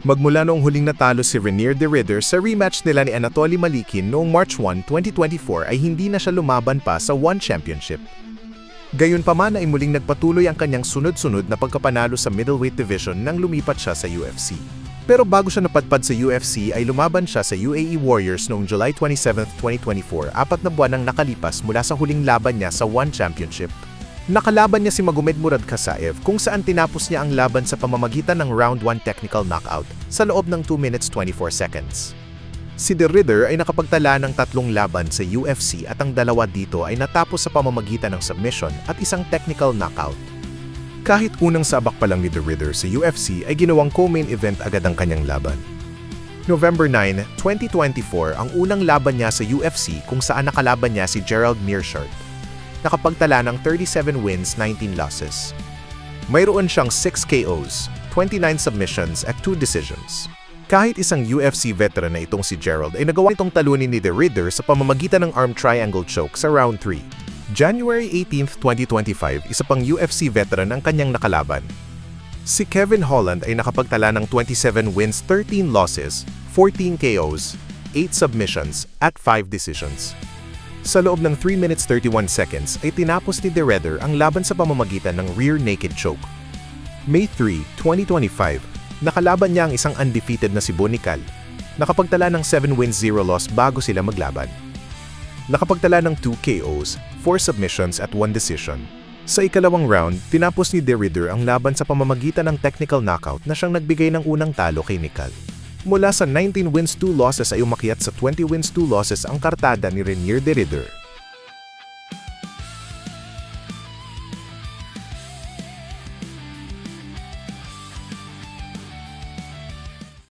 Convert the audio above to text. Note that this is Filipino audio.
Magmula noong huling natalo si Renier de Ridder sa rematch nila ni Anatoly Malikin noong March 1, 2024 ay hindi na siya lumaban pa sa One Championship. Gayunpaman ay muling nagpatuloy ang kanyang sunod-sunod na pagkapanalo sa middleweight division nang lumipat siya sa UFC. Pero bago siya napadpad sa UFC ay lumaban siya sa UAE Warriors noong July 27, 2024, apat na buwan nang nakalipas mula sa huling laban niya sa One Championship. Nakalaban niya si Magomed Murad Kasaev kung saan tinapos niya ang laban sa pamamagitan ng round 1 technical knockout sa loob ng 2 minutes 24 seconds. Si De Ridder ay nakapagtala ng tatlong laban sa UFC at ang dalawa dito ay natapos sa pamamagitan ng submission at isang technical knockout. Kahit unang sabak pa lang ni De Ridder sa UFC ay ginawang co-main event agad ang kanyang laban. November 9, 2024 ang unang laban niya sa UFC kung saan nakalaban niya si Gerald Meerschaert. Nakapagtala ng 37 wins, 19 losses. Mayroon siyang 6 KOs, 29 submissions at 2 decisions. Kahit isang UFC veteran na itong si Gerald ay nagawa itong talunin ni The Ridder sa pamamagitan ng arm triangle choke sa round 3. January 18, 2025, isa pang UFC veteran ang kanyang nakalaban. Si Kevin Holland ay nakapagtala ng 27 wins, 13 losses, 14 KOs, 8 submissions, at 5 decisions. Sa loob ng 3 minutes 31 seconds ay tinapos ni De Redder ang laban sa pamamagitan ng rear naked choke. May 3, 2025, nakalaban niya ang isang undefeated na si Bonical. Nakapagtala ng 7 wins 0 loss bago sila maglaban. Nakapagtala ng 2 KOs, 4 submissions at 1 decision. Sa ikalawang round, tinapos ni De Ridder ang laban sa pamamagitan ng technical knockout na siyang nagbigay ng unang talo kay Nicol. Mula sa 19 wins 2 losses ay umakyat sa 20 wins 2 losses ang kartada ni Renier de Ridder.